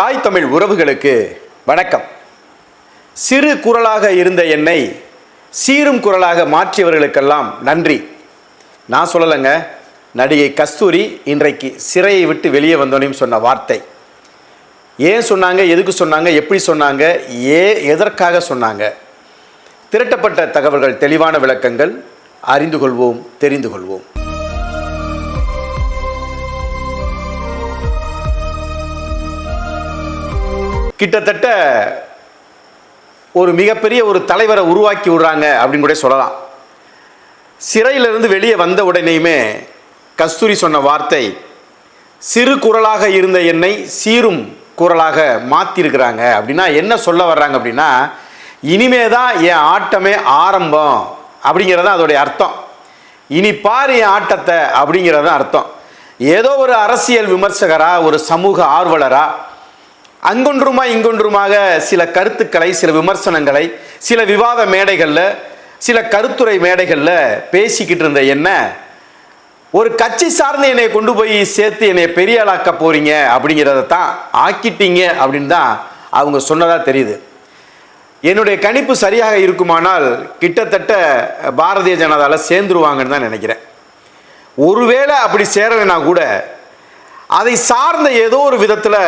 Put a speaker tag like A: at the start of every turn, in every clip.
A: தாய் தமிழ் உறவுகளுக்கு வணக்கம். சிறு குரலாக இருந்த என்னை சீரும் குரலாக மாற்றியவர்களுக்கெல்லாம் நன்றி. நான் சொல்லலைங்க நடிகை கஸ்தூரி இன்றைக்கு சிறையை விட்டு வெளியே வந்தோனையும் சொன்ன வார்த்தை. ஏன் சொன்னாங்க எதுக்கு சொன்னாங்க எப்படி சொன்னாங்க ஏ எதற்காக சொன்னாங்க? திரட்டப்பட்ட தகவல்கள் தெளிவான விளக்கங்கள் அறிந்து கொள்வோம் தெரிந்து கொள்வோம். கிட்டத்தட்ட ஒரு மிகப்பெரிய ஒரு தலைவரை உருவாக்கி விடுறாங்க அப்படின்னு கூட சொல்லலாம். சிறையிலிருந்து வெளியே வந்த உடனேயுமே கஸ்தூரி சொன்ன வார்த்தை சிறு குரலாக இருந்த என்னை சீரும் குரலாக மாற்றிருக்கிறாங்க அப்படின்னா என்ன சொல்ல வர்றாங்க அப்படின்னா இனிமே தான் என் ஆட்டமே ஆரம்பம். அப்படிங்கிறது தான் அதோடைய அர்த்தம். இனி பாரு என் ஆட்டத்தை. அப்படிங்கிறது தான் அர்த்தம். ஏதோ ஒரு அரசியல் விமர்சகராக ஒரு சமூக ஆர்வலராக அங்கொன்றுமா இங்கொன்றுமாக சில கருத்துக்களை சில விமர்சனங்களை சில விவாத மேடைகளில் சில கருத்துரை மேடைகளில் பேசிக்கிட்டு இருந்த என்ன? ஒரு கட்சி சார்ந்த என்னை கொண்டு போய் சேர்த்து என்னை பெரிய ஆளாக்க போறீங்க அப்படிங்கிறத தான் ஆக்கிட்டீங்க அப்படின்னு தான் அவங்க சொன்னதாக தெரியுது. என்னுடைய கணிப்பு சரியாக இருக்குமானால் கிட்டத்தட்ட பாரதிய ஜனதாவில் சேர்ந்துருவாங்கன்னு தான் நினைக்கிறேன். ஒருவேளை அப்படி சேரலைனா கூட அதை சார்ந்த ஏதோ ஒரு விதத்தில்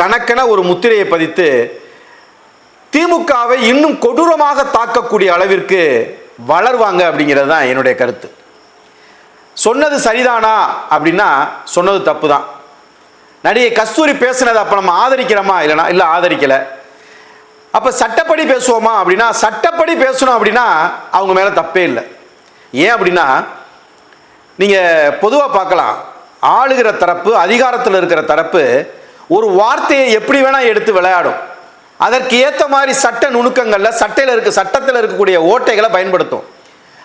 A: தனக்கென ஒரு முத்திரையை பதித்து திமுகவை இன்னும் கொடூரமாக தாக்கக்கூடிய அளவிற்கு வளர்வாங்க அப்படிங்கிறது தான் என்னுடைய கருத்து. சொன்னது சரிதானா அப்படின்னா சொன்னது தப்பு தான் நடிகை கஸ்தூரி பேசுனதை அப்போ நம்ம ஆதரிக்கிறோமா இல்லைனா இல்லை ஆதரிக்கலை. அப்போ சட்டப்படி பேசுவோமா அப்படின்னா சட்டப்படி பேசணும் அப்படின்னா அவங்க மேலே தப்பே இல்லை. ஏன் அப்படின்னா நீங்கள் பொதுவாக பார்க்கலாம். ஆளுகிற தரப்பு அதிகாரத்தில் இருக்கிற தரப்பு ஒரு வார்த்தையை எப்படி வேணால் எடுத்து விளையாடும். அதற்கு ஏற்ற மாதிரி சட்ட நுணுக்கங்களில் சட்டையில் இருக்க சட்டத்தில் இருக்கக்கூடிய ஓட்டைகளை பயன்படுத்தும்.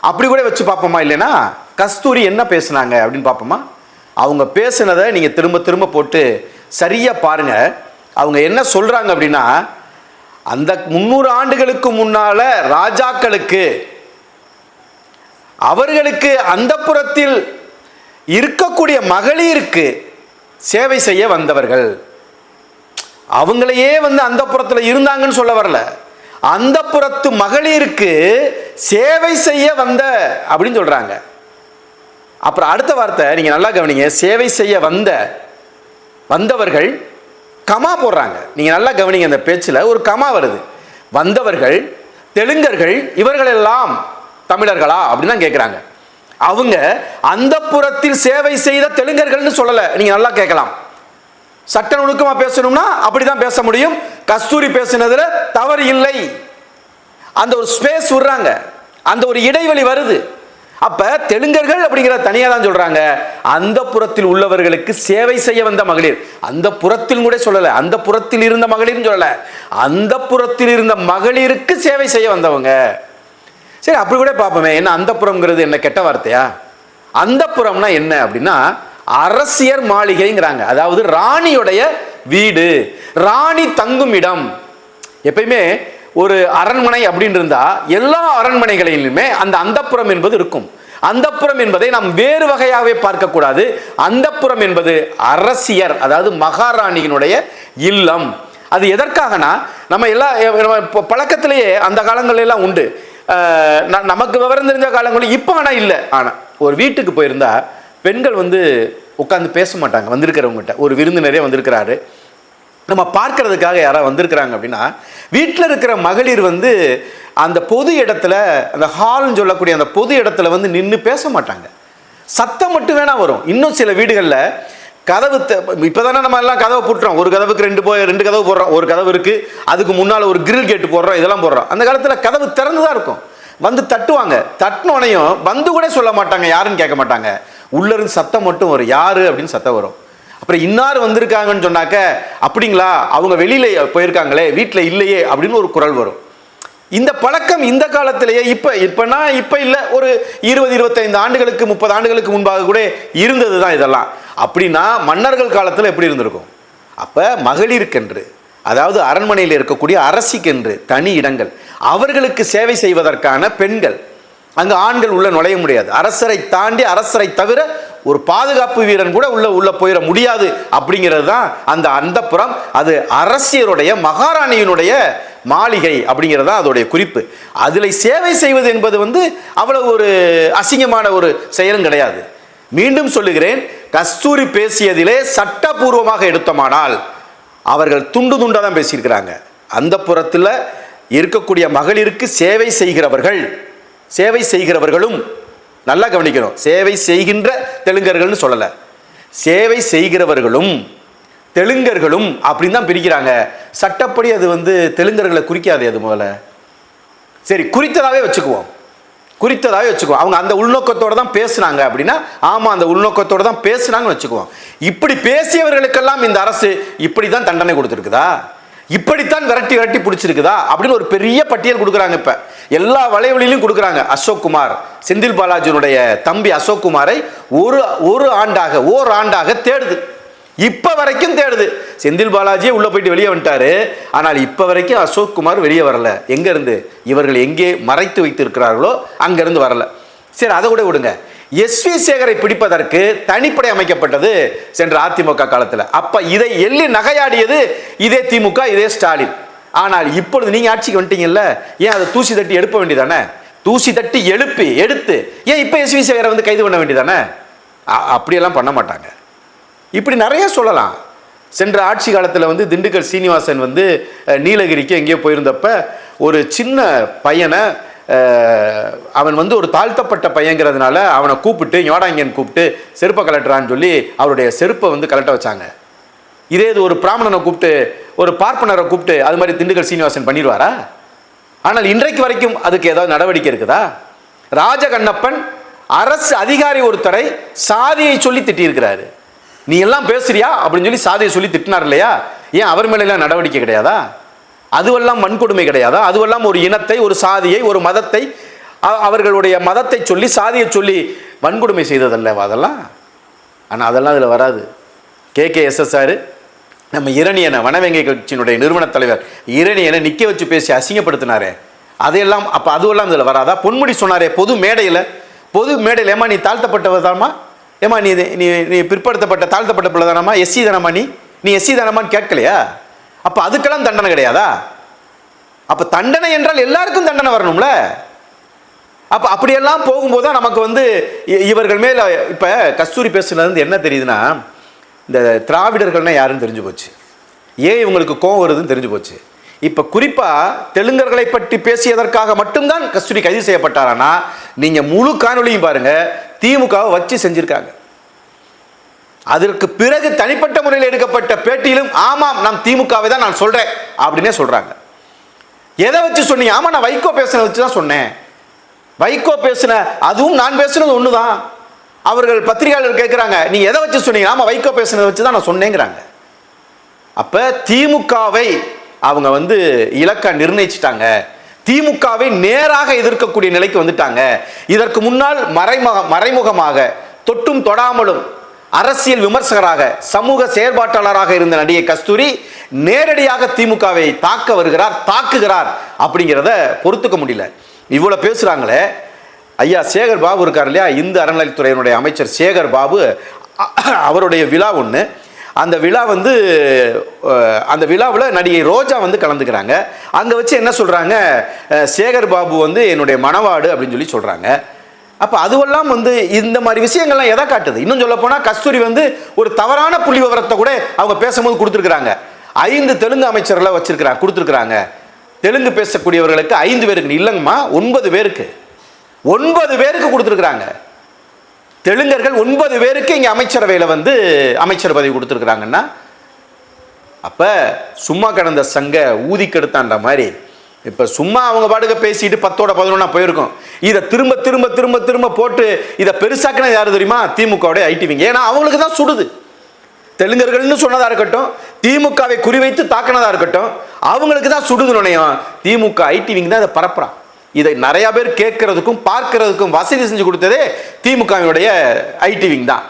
A: அப்படி கூட வச்சு பார்ப்போமா இல்லைன்னா கஸ்தூரி என்ன பேசுனாங்க அப்படின்னு பார்ப்போமா? அவங்க பேசுனதை நீங்கள் திரும்ப திரும்ப போட்டு சரியாக பாருங்க. அவங்க என்ன சொல்கிறாங்க அப்படின்னா அந்த முந்நூறு ஆண்டுகளுக்கு முன்னால் ராஜாக்களுக்கு அவர்களுக்கு அந்த புறத்தில் இருக்கக்கூடிய மகளிருக்கு சேவை செய்ய வந்தவர்கள். அவங்களையே வந்து அந்த புறத்தில் இருந்தாங்கன்னு சொல்ல வரல. அந்த புறத்து மகளிருக்கு சேவை செய்ய வந்த அப்படின்னு சொல்கிறாங்க அப்புறம் அடுத்த வார்த்தை நீங்கள் நல்லா கவனிங்க. சேவை செய்ய வந்த வந்தவர்கள் கமா போடுறாங்க. நீங்கள் நல்லா கவனிங்க அந்த பேச்சில். ஒரு கமா வருது. வந்தவர்கள் தெலுங்கர்கள் இவர்களெல்லாம் தமிழர்களா அப்படின்னு தான் கேட்குறாங்க அவங்க அந்த புறத்தில் சேவை செய்த தெலுங்கர்கள்னு சொல்லலை. நீங்கள் நல்லா கேட்கலாம். சட்ட நுணுக்கமா பேசணும்னா அப்படிதான் பேச முடியும். கஸ்தூரி பேசினதுல தவறு இல்லை. அந்த ஒரு ஸ்பேஸ் விடுறாங்க. அந்த ஒரு இடைவெளி வருது. அப்ப தெலுங்கர்கள் அப்படிங்கிற தனியா தான் சொல்றாங்க. அந்த புறத்தில் உள்ளவர்களுக்கு சேவை செய்ய வந்த மகளிர். அந்த புறத்தில் கூட சொல்லல. அந்த புறத்தில் இருந்த மகளிர்னு சொல்லல. அந்த புறத்தில் இருந்த மகளிருக்கு சேவை செய்ய வந்தவங்க. சரி அப்படி கூட பார்ப்போமே. என்ன அந்த புறம்ங்கிறது என்ன கெட்ட வார்த்தையா? அந்த புறம்னா என்ன அப்படின்னா அரசியர் மாளிகைங்கிறாங்க. அதாவது ராணியுடைய வீடு ராணி தங்கும் இடம். எப்பயுமே ஒரு அரண்மனை அப்படின்னு இருந்தா எல்லா அரண்மனைகளிலுமே அந்த அந்தப்புறம் என்பது இருக்கும். அந்தப்புறம் என்பதை நாம் வேறு வகையாகவே பார்க்கக்கூடாது. அந்தப்புறம் என்பது அரசியர் அதாவது மகாராணியினுடைய இல்லம். அது எதற்காகனா நம்ம எல்லா இப்போ பழக்கத்திலேயே அந்த காலங்களெல்லாம் உண்டு. நமக்கு விவரம் தெரிஞ்ச காலங்களும் இப்போ ஆனால் இல்லை. ஆனால் ஒரு வீட்டுக்கு போயிருந்தா பெண்கள் வந்து உட்காந்து பேச மாட்டாங்க வந்திருக்கிறவங்ககிட்ட. ஒரு விருந்தினரே வந்திருக்கிறாரு. நம்ம பார்க்கறதுக்காக யாராவது வந்திருக்கிறாங்க அப்படின்னா வீட்டில் இருக்கிற மகளிர் வந்து அந்த பொது இடத்துல அந்த ஹால்னு சொல்லக்கூடிய அந்த பொது இடத்துல வந்து நின்று பேச மாட்டாங்க சத்தம் மட்டும் வேணா வரும். இன்னும் சில வீடுகளில் கதவு இப்போ தானே நம்ம எல்லாம் கதவை போட்டுறோம். ஒரு கதவுக்கு ரெண்டு போய் ரெண்டு கதவு போடுறோம். ஒரு கதவு இருக்குது அதுக்கு முன்னால் ஒரு கிரில் கேட்டு போடுறோம் இதெல்லாம் போடுறோம். அந்த காலத்தில் கதவு திறந்து தான் இருக்கும். வந்து தட்டுவாங்க. தட்டினோனையும் வந்து கூட சொல்ல மாட்டாங்க யாருன்னு கேட்க மாட்டாங்க. உள்ள இருந்து சத்தம் மட்டும் வரும். யாரு அப்படின்னு சத்தம் வரும். அப்புறம் இன்னார் வந்திருக்காங்கன்னு சொன்னாக்க அப்படிங்களா அவங்க வெளியில போயிருக்காங்களே வீட்டில் இல்லையே அப்படின்னு ஒரு குரல் வரும். இந்த பழக்கம் இந்த காலத்திலேயே இப்போ இப்பனா இப்போ இல்லை ஒரு இருபது இருபத்தைந்து ஆண்டுகளுக்கு முப்பது ஆண்டுகளுக்கு முன்பாக கூட இருந்தது தான் இதெல்லாம். அப்படின்னா மன்னர்கள் காலத்தில் எப்படி இருந்திருக்கும்? அப்போ மகளிருக்கென்று அதாவது அரண்மனையில் இருக்கக்கூடிய அரசிக்கென்று தனி இடங்கள். அவர்களுக்கு சேவை செய்வதற்கான பெண்கள். அங்கே ஆண்கள் உள்ளே நுழைய முடியாது. அரசரை தாண்டி அரசரை தவிர ஒரு பாதுகாப்பு வீரன் கூட உள்ள உள்ள போயிட முடியாது அப்படிங்கிறது தான் அந்த அந்தப்புறம். அது அரசியருடைய மகாராணியினுடைய மாளிகை அப்படிங்கிறது தான் அதோடைய குறிப்பு. அதில் சேவை செய்வது என்பது வந்து அவ்வளவு ஒரு அசிங்கமான ஒரு செயலும் கிடையாது. மீண்டும் சொல்லுகிறேன் கஸ்தூரி பேசியதிலே சட்டபூர்வமாக எடுத்தோமானால் அவர்கள் துண்டு துண்டாக தான் பேசியிருக்கிறாங்க. அந்த புறத்தில் இருக்கக்கூடிய மகளிருக்கு சேவை செய்கிறவர்கள் சேவை செய்கிறவர்களும் நல்லா கவனிக்கணும். சேவை செய்கின்ற தெலுங்கர்கள்னு சொல்லலை. சேவை செய்கிறவர்களும் தெலுங்கர்களும் அப்படின்னு தான் பிரிக்கிறாங்க. சட்டப்படி அது வந்து தெலுங்கர்களை குறிக்காது அது முதல்ல. சரி குறித்ததாகவே வச்சுக்குவோம். குறித்ததாகவே வச்சுக்குவோம். அவங்க அந்த உள்நோக்கத்தோடு தான் பேசுனாங்க அப்படின்னா ஆமாம் அந்த உள்நோக்கத்தோடு தான் பேசுனாங்கன்னு வச்சுக்குவோம். இப்படி பேசியவர்களுக்கெல்லாம் இந்த அரசு இப்படி தான் தண்டனை கொடுத்துருக்குதா? இப்படித்தான் விரட்டி விரட்டி பிடிச்சிருக்குதா அப்படின்னு ஒரு பெரிய பட்டியல் கொடுக்குறாங்க இப்ப. எல்லா வலைவழியிலும் கொடுக்குறாங்க அசோக் குமார் செந்தில் பாலாஜியினுடைய தம்பி அசோக் குமாரை ஒரு ஒரு ஆண்டாக ஓர் ஆண்டாக தேடுது. இப்ப வரைக்கும் தேடுது. செந்தில் பாலாஜியே உள்ள போயிட்டு வெளியே வந்துட்டாரு. ஆனால் இப்ப வரைக்கும் அசோக் குமார் வெளியே வரல. எங்க இருந்து? இவர்கள் எங்கே மறைத்து வைத்திருக்கிறார்களோ அங்க இருந்து வரல. சரி அதை கூட விடுங்க. எஸ் வி சேகரை பிடிப்பதற்கு தனிப்படை அமைக்கப்பட்டது சென்ற அதிமுக காலத்தில். அப்ப இதை எள்ளி நகையாடியது இதே திமுக இதே ஸ்டாலின். ஆனால் இப்பொழுது நீங்க ஆட்சிக்கு வந்துட்டீங்கல்ல ஏன் அதை தூசி தட்டி எழுப்ப வேண்டியதானே? தூசி தட்டி எழுப்பி எடுத்து ஏன் இப்ப எஸ் வி சேகரை வந்து கைது பண்ண வேண்டியதானே? அ- அப்படியெல்லாம் பண்ண மாட்டாங்க. இப்படி நிறைய சொல்லலாம். சென்ற ஆட்சி காலத்தில் வந்து திண்டுக்கல் சீனிவாசன் வந்து நீலகிரிக்கு எங்கேயோ போயிருந்தப்ப ஒரு சின்ன பையனை அவன் வந்து ஒரு தாழ்த்தப்பட்ட பையங்கிறதுனால அவனை கூப்பிட்டு ஞோடாங்கியன் கூப்பிட்டு செருப்பை கலட்டுறான்னு சொல்லி அவருடைய செருப்பை வந்து கலட்ட வச்சாங்க. இதே இது ஒரு பிராமணனை கூப்பிட்டு ஒரு பார்ப்பனரை கூப்பிட்டு அது மாதிரி திண்டுக்கல் சீனிவாசன் பண்ணிடுவாரா? ஆனால் இன்றைக்கு வரைக்கும் அதுக்கு ஏதாவது நடவடிக்கை இருக்குதா? ராஜகண்ணப்பன் அரசு அதிகாரி ஒருத்தரை சாதியை சொல்லி திட்டியிருக்கிறாரு. நீ எல்லாம் பேசுறியா? அப்படின்னு சொல்லி சாதியை சொல்லி திட்டினார் இல்லையா? ஏன் அவர் மேல நடவடிக்கை கிடையாதா? அதுவெல்லாம் வன்கொடுமை கிடையாதா? அதுவெல்லாம் ஒரு இனத்தை ஒரு சாதியை ஒரு மதத்தை அவர்களுடைய மதத்தை சொல்லி சாதியை சொல்லி வன்கொடுமை செய்ததல்லவா அதெல்லாம்? ஆனால் அதெல்லாம் அதில் வராது. கே. கே. எஸ்எஸ்ஆர் நம்ம இரணியனை வனவெங்கை கட்சியினுடைய நிறுவன தலைவர் இரணியனை நிற்க வச்சு பேசி அசிங்கப்படுத்தினாரே. அதையெல்லாம் அப்போ அதுவெல்லாம் இதில் வராதா? பொன்முடி சொன்னாரே பொது மேடையில் பொது மேடையில் ஏமா நீ தாழ்த்தப்பட்டவர் தானமா ஏமா நீ நீ நீ பிற்படுத்தப்பட்ட தாழ்த்தப்பட்ட பிள்ளை தானம்மா? எஸ்சி தானம்மா நீ? நீ எஸ்சி தானம்மான்னு கேட்கலையா? அப்போ அதுக்கெல்லாம் தண்டனை கிடையாதா? அப்போ தண்டனை என்றால் எல்லாருக்கும் தண்டனை வரணும்ல? அப்ப அப்படியெல்லாம் போகும்போது தான் நமக்கு வந்து இ- இவர்கள் மேல இப்ப கஸ்தூரி பேசுனது வந்து என்ன தெரியுதுன்னா இந்த திராவிடர்கள்னா யாருன்னு தெரிஞ்சு போச்சு. ஏன் இவங்களுக்கு கோவம் வருதுன்னு தெரிஞ்சு போச்சு. இப்ப குறிப்பா தெலுங்கர்களை பற்றி பேசியதற்காக மட்டும்தான் கஸ்தூரி கைது செய்யப்பட்டாரானா நீங்க முழு காணொளியும் பாருங்க திமுகவை வச்சு செஞ்சிருக்காங்க. அதற்கு பிறகு தனிப்பட்ட முறையில் எடுக்கப்பட்ட பேட்டியிலும் ஆமாம் நான் திமுகவை தான் நான் சொல்கிறேன் அப்படின்னே சொல்கிறாங்க எதை வச்சு சொன்னீங்க ஆமாம் நான் வைகோ பேசுனதை வச்சு தான் சொன்னேன். வைகோ பேசின அதுவும் நான் பேசுனது தான் அவர்கள் பத்திரிகையாளர் கேட்குறாங்க நீ எதை வச்சு சொன்னீங்க? ஆமாம் வைகோ பேசுனதை வச்சு தான் நான் சொன்னேங்கிறாங்க. அப்போ திமுகவை அவங்க வந்து இலக்கா நிர்ணயிச்சிட்டாங்க. திமுகவை நேராக எதிர்க்கக்கூடிய நிலைக்கு வந்துட்டாங்க. இதற்கு முன்னால் மறைமுக மறைமுகமாக தொட்டும் தொடாமலும் அரசியல் விமர்சகராக சமூக செயற்பாட்டாளராக இருந்த நடிகை கஸ்தூரி நேரடியாக திமுகவை தாக்க வருகிறார் தாக்குகிறார் அப்படிங்கிறத பொறுத்துக்க முடியல. இவ்வளோ பேசுகிறாங்களே ஐயா சேகர் பாபு இருக்கார் இல்லையா? இந்து அறநிலைத்துறையினுடைய அமைச்சர் சேகர் பாபு அவருடைய விழா ஒன்று அந்த விழா வந்து அந்த விழாவில் நடிகை ரோஜா வந்து கலந்துக்கிறாங்க. அங்கே வச்சு என்ன சொல்கிறாங்க சேகர் பாபு வந்து என்னுடைய மணவாடு அப்படின்னு சொல்லி சொல்கிறாங்க அப்போ அதுவெல்லாம் வந்து இந்த மாதிரி விஷயங்கள்லாம் எதை காட்டுது? இன்னும் சொல்ல போனால் கஸ்தூரி வந்து ஒரு தவறான புள்ளி விவரத்தை கூட அவங்க பேசும்போது கொடுத்துருக்குறாங்க. ஐந்து தெலுங்கு அமைச்சர்களை வச்சிருக்கிறாங்க கொடுத்துருக்குறாங்க. தெலுங்கு பேசக்கூடியவர்களுக்கு ஐந்து பேருக்கு இல்லைங்கம்மா ஒன்பது பேருக்கு. ஒன்பது பேருக்கு கொடுத்துருக்குறாங்க. தெலுங்கர்கள் ஒன்பது பேருக்கு இங்கே அமைச்சரவையில் வந்து அமைச்சர் பதவி கொடுத்துருக்குறாங்கன்னா அப்போ சும்மா கடந்த சங்க ஊதி கெடுத்தான்ற மாதிரி இப்போ சும்மா அவங்க பாடுக பேசிட்டு பத்தோட பதினொன்னா போயிருக்கோம். இதை திரும்ப திரும்ப திரும்ப திரும்ப போட்டு இதை பெருசாக்கினது யார் தெரியுமா? திமுகவுடைய ஐடிவிங்க ஏன்னா அவங்களுக்கு தான் சுடுது. தெலுங்கர்கள்னு சொன்னதாக இருக்கட்டும் திமுகவை குறிவைத்து தாக்குனதாக இருக்கட்டும் அவங்களுக்கு தான் சுடுது நுணையும் திமுக ஐடிவிங் தான் இதை பரப்புறான் இதை நிறைய பேர் கேட்கறதுக்கும் பார்க்கறதுக்கும் வசதி செஞ்சு கொடுத்ததே திமுகவினுடைய ஐடிவிங் தான்.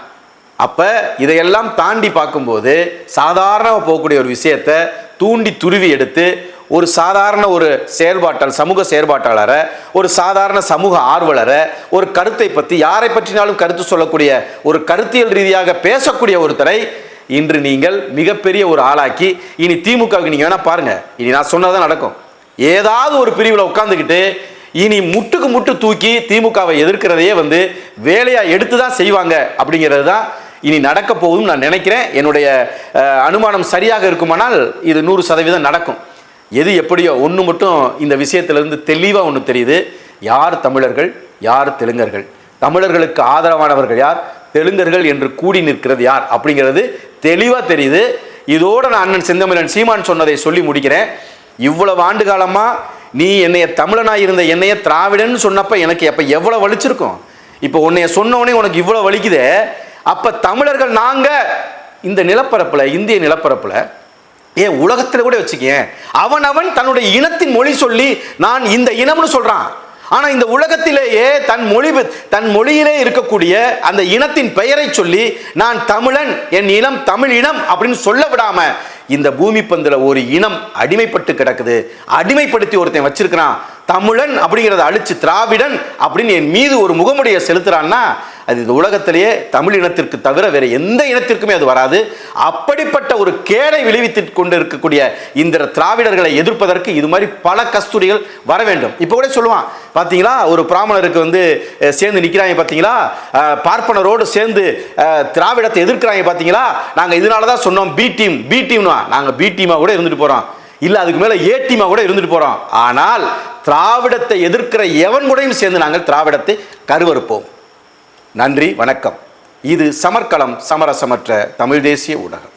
A: அப்போ இதையெல்லாம் தாண்டி பார்க்கும்போது சாதாரணமாக போகக்கூடிய ஒரு விஷயத்தை தூண்டி துருவி எடுத்து ஒரு சாதாரண ஒரு செயற்பாட்டால் சமூக செயற்பாட்டாளரை ஒரு சாதாரண சமூக ஆர்வலரை ஒரு கருத்தை பற்றி யாரை பற்றினாலும் கருத்து சொல்லக்கூடிய ஒரு கருத்தியல் ரீதியாக பேசக்கூடிய ஒருத்தரை இன்று நீங்கள் மிகப்பெரிய ஒரு ஆளாக்கி இனி திமுகவுக்கு நீங்கள் வேணால் பாருங்க. இனி நான் சொன்னதான் நடக்கும். ஏதாவது ஒரு பிரிவில் உட்காந்துக்கிட்டு இனி முட்டுக்கு முட்டு தூக்கி திமுகவை எதிர்க்கிறதையே வந்து வேலையாக எடுத்து தான் செய்வாங்க அப்படிங்கிறது தான் இனி நடக்க போகுதுன்னு நான் நினைக்கிறேன். என்னுடைய அனுமானம் சரியாக இருக்குமானால் இது நூறு சதவீதம் நடக்கும். எது எப்படியோ ஒன்று மட்டும் இந்த விஷயத்திலிருந்து தெளிவாக ஒன்று தெரியுது. யார் தமிழர்கள் யார் தெலுங்கர்கள்? தமிழர்களுக்கு ஆதரவானவர்கள் யார்? தெலுங்கர்கள் என்று கூடி நிற்கிறது யார்? அப்படிங்கிறது தெளிவாக தெரியுது. இதோட நான் அண்ணன் செந்தமிழன் சீமான் சொன்னதை சொல்லி முடிக்கிறேன். இவ்வளவு ஆண்டு காலமாக நீ என்னைய தமிழனா இருந்த என்னைய திராவிடன்னு சொன்னப்ப எனக்கு எப்போ எவ்வளோ வலிச்சிருக்கும்? இப்போ உன்னைய சொன்ன உனக்கு இவ்வளோ வலிக்குதே. அப்போ தமிழர்கள் நாங்கள் இந்த நிலப்பரப்பில் இந்திய நிலப்பரப்பில் ஏன் உலகத்தில் கூட வச்சுக்கேன் அவன் அவன் தன்னுடைய இனத்தின் மொழி சொல்லி நான் இந்த இனம்னு சொல்றான். ஆனா இந்த உலகத்திலேயே தன் மொழி தன் மொழியிலே இருக்கக்கூடிய அந்த இனத்தின் பெயரை சொல்லி நான் தமிழன் என் இனம் தமிழ் இனம் அப்படின்னு சொல்ல விடாம இந்த பூமி பந்தில் ஒரு இனம் அடிமைப்பட்டு கிடக்குது. அடிமைப்படுத்தி ஒருத்தன் வச்சிருக்கிறான். தமிழன் அப்படிங்கிறத அழிச்சு திராவிடன் அப்படின்னு என் மீது ஒரு முகமுடைய செலுத்துறான்னா அது இந்த உலகத்திலேயே தமிழ் இனத்திற்கு தவிர வேற எந்த இனத்திற்குமே அது வராது. அப்படிப்பட்ட ஒரு கேடை விளைவித்து கொண்டு இருக்கக்கூடிய இந்த திராவிடர்களை எதிர்ப்பதற்கு இது மாதிரி பல கஸ்தூரிகள் வர வேண்டும். இப்போ கூட சொல்லுவான் பார்த்தீங்களா ஒரு பிராமணருக்கு வந்து சேர்ந்து நிற்கிறாங்க பார்த்தீங்களா பார்ப்பனரோடு சேர்ந்து திராவிடத்தை எதிர்க்கிறாங்க பார்த்தீங்களா நாங்கள் இதனால தான் சொன்னோம் பி டீம் பி டீம்னா நாங்கள் பி டீமாக கூட இருந்துட்டு போகிறோம் இல்லை அதுக்கு மேலே ஏ டீமாக கூட இருந்துட்டு போகிறோம் ஆனால் திராவிடத்தை எதிர்க்கிற எவன் கூடயும் சேர்ந்து நாங்கள் திராவிடத்தை கருவறுப்போம். நன்றி வணக்கம். இது சமர்க்களம் சமரசமற்ற தமிழ் தேசிய ஊடகம்.